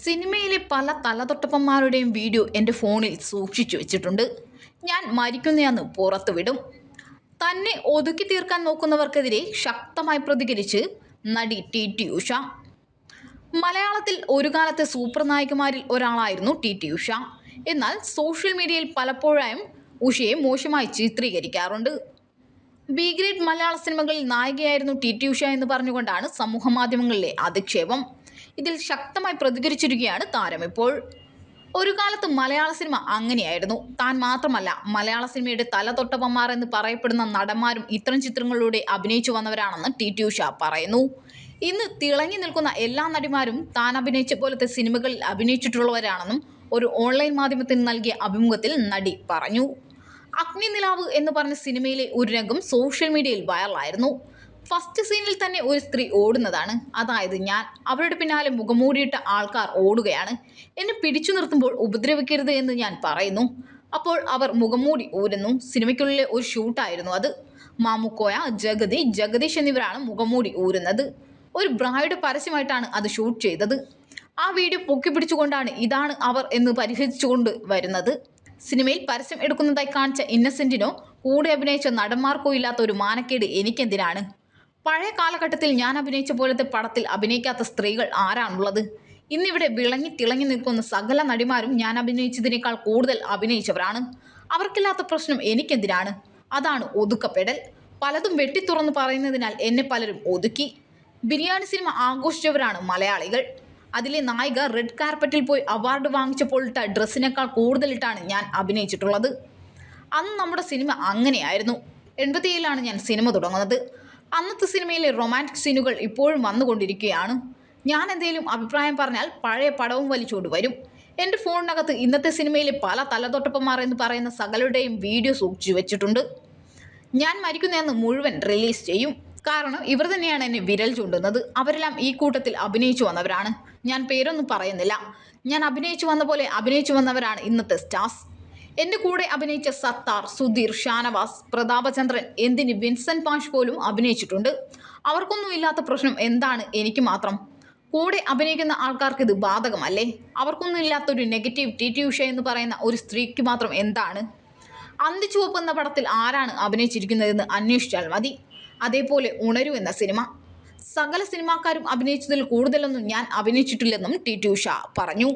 സിനിമയിലെ പല തലതൊട്ടപ്പന്മാരുടെയും വീഡിയോ എന്റെ ഫോണിൽ സൂക്ഷിച്ചു വെച്ചിട്ടുണ്ട്. ഞാൻ മരിക്കുന്നയാന്ന് പുറത്തുവിടും തന്നെ ഒതുക്കി തീർക്കാൻ നോക്കുന്നവർക്കെതിരെ ശക്തമായി പ്രതികരിച്ച് നടി ടി ടി ഉഷ. മലയാളത്തിൽ ഒരു കാലത്തെ സൂപ്പർ നായികമാരിൽ ഒരാളായിരുന്നു ടി ടി ഉഷ. എന്നാൽ സോഷ്യൽ മീഡിയയിൽ പലപ്പോഴായും ഉഷയെ മോശമായി ചിത്രീകരിക്കാറുണ്ട്. ബി ഗ്രേഡ് മലയാള സിനിമകളിൽ നായികയായിരുന്നു ടി ടി ഉഷ എന്ന് പറഞ്ഞുകൊണ്ടാണ് സമൂഹ മാധ്യമങ്ങളിലെ അധിക്ഷേപം. ഇതിൽ ശക്തമായി പ്രതികരിച്ചിരിക്കുകയാണ് താരം ഇപ്പോൾ. ഒരു കാലത്ത് മലയാള സിനിമ അങ്ങനെയായിരുന്നു. താൻ മാത്രമല്ല മലയാള സിനിമയുടെ തല തൊട്ടപ്പന്മാർ എന്ന് പറയപ്പെടുന്ന നടന്മാരും ഇത്തരം ചിത്രങ്ങളിലൂടെ അഭിനയിച്ചു വന്നവരാണെന്ന് ടി ടി ഉഷ പറയുന്നു. ഇന്ന് തിളങ്ങി നിൽക്കുന്ന എല്ലാ നടിമാരും താൻ അഭിനയിച്ച പോലത്തെ സിനിമകളിൽ അഭിനയിച്ചിട്ടുള്ളവരാണെന്നും ഒരു ഓൺലൈൻ മാധ്യമത്തിന് നൽകിയ അഭിമുഖത്തിൽ നടി പറഞ്ഞു. അഗ്നിനിലാവ് എന്ന് പറഞ്ഞ സിനിമയിലെ ഒരു രംഗം സോഷ്യൽ മീഡിയയിൽ വൈറലായിരുന്നു ഫസ്റ്റ് സീനിൽ തന്നെ ഒരു സ്ത്രീ ഓടുന്നതാണ്. അതായത് ഞാൻ അവരുടെ പിന്നാലെ മുഖമൂടിയിട്ട ആൾക്കാർ ഓടുകയാണ്. എന്നെ പിടിച്ചു നിർത്തുമ്പോൾ ഉപദ്രവിക്കരുത് എന്ന് ഞാൻ പറയുന്നു. അപ്പോൾ അവർ മുഖംമൂടി ഊരുന്നു. സിനിമയ്ക്കുള്ളിലെ ഒരു ഷൂട്ടായിരുന്നു അത്. മാമുക്കോയ ജഗതി ജഗദീഷ് എന്നിവരാണ് മുഖംമൂടി ഊരുന്നത്. ഒരു ബ്രായുടെ പരസ്യമായിട്ടാണ് അത് ഷൂട്ട് ചെയ്തത്. ആ വീഡിയോ പൊക്കി പിടിച്ചുകൊണ്ടാണ് ഇതാണ് അവർ എന്ന് പരിഹരിച്ചുകൊണ്ട് വരുന്നത്. സിനിമയിൽ പരസ്യം എടുക്കുന്നതായി കാണിച്ച ഇന്നസെന്റിനോ കൂടെ അഭിനയിച്ച നടന്മാർക്കോ ഇല്ലാത്ത ഒരു മാനക്കേട് എനിക്കെന്തിനാണ്? പഴയ കാലഘട്ടത്തിൽ ഞാൻ അഭിനയിച്ച പോലത്തെ പടത്തിൽ അഭിനയിക്കാത്ത സ്ത്രീകൾ ആരാണുള്ളത്? ഇന്നിവിടെ വിളങ്ങി തിളങ്ങി നിൽക്കുന്ന സകല നടിമാരും ഞാൻ അഭിനയിച്ചതിനേക്കാൾ കൂടുതൽ അഭിനയിച്ചവരാണ്. അവർക്കില്ലാത്ത പ്രശ്നം എനിക്കെന്തിനാണ്? അതാണ് ഒതുക്കപ്പെടൽ. പലതും വെട്ടിത്തുറന്ന് പറയുന്നതിനാൽ എന്നെ പലരും ഒതുക്കി. ബിരിയാണി സിനിമ ആഘോഷിച്ചവരാണ് മലയാളികൾ. അതിലെ നായിക റെഡ് കാർപ്പറ്റിൽ പോയി അവാർഡ് വാങ്ങിച്ചപ്പോൾ ഇട്ട ഡ്രസ്സിനേക്കാൾ കൂടുതലിട്ടാണ് ഞാൻ അഭിനയിച്ചിട്ടുള്ളത്. അന്ന് നമ്മുടെ സിനിമ അങ്ങനെയായിരുന്നു. എൺപത്തിയേഴിലാണ് ഞാൻ സിനിമ തുടങ്ങുന്നത്. അന്നത്തെ സിനിമയിലെ റൊമാന്റിക് സീനുകൾ ഇപ്പോഴും വന്നുകൊണ്ടിരിക്കുകയാണ്. ഞാൻ എന്തെങ്കിലും അഭിപ്രായം പറഞ്ഞാൽ പഴയ പടവും വലിച്ചുകൊണ്ട് വരും. എന്റെ ഫോണിനകത്ത് ഇന്നത്തെ സിനിമയിലെ പല തലതൊട്ടപ്പന്മാർ എന്ന് പറയുന്ന സകലരുടെയും വീഡിയോ സൂക്ഷിച്ചു വെച്ചിട്ടുണ്ട്. ഞാൻ മരിക്കുന്നതെന്ന് മുഴുവൻ റിലീസ് ചെയ്യും. കാരണം ഇവർ തന്നെയാണ് എന്നെ വിരൽ ചൂണ്ടുന്നത്. അവരെല്ലാം ഈ കൂട്ടത്തിൽ അഭിനയിച്ചു വന്നവരാണ്. ഞാൻ പേരൊന്നും പറയുന്നില്ല. ഞാൻ അഭിനയിച്ചു വന്ന പോലെ അഭിനയിച്ചു വന്നവരാണ് ഇന്നത്തെ സ്റ്റാർസ്. എന്റെ കൂടെ അഭിനയിച്ച സത്താർ സുധീർ ഷാനവാസ് പ്രതാപചന്ദ്രൻ എന്തിന് വിൻസെന്റ് പാഷ് പോലും അഭിനയിച്ചിട്ടുണ്ട്. അവർക്കൊന്നുമില്ലാത്ത പ്രശ്നം എന്താണ് എനിക്ക് മാത്രം. കൂടെ അഭിനയിക്കുന്ന ആൾക്കാർക്ക് ഇത് ബാധകമല്ലേ? അവർക്കൊന്നും ഇല്ലാത്തൊരു നെഗറ്റീവ് ടി ടി ഉഷ എന്ന് പറയുന്ന ഒരു സ്ത്രീക്ക് മാത്രം എന്താണ്? അന്തിച്ചുവപ്പ് എന്ന പടത്തിൽ ആരാണ് അഭിനയിച്ചിരിക്കുന്നതെന്ന് അന്വേഷിച്ചാൽ മതി. അതേപോലെ ഉണരു എന്ന സിനിമ. സകല സിനിമാക്കാരും അഭിനയിച്ചതിൽ കൂടുതലൊന്നും ഞാൻ അഭിനയിച്ചിട്ടില്ലെന്നും ടി ഉഷ പറഞ്ഞു.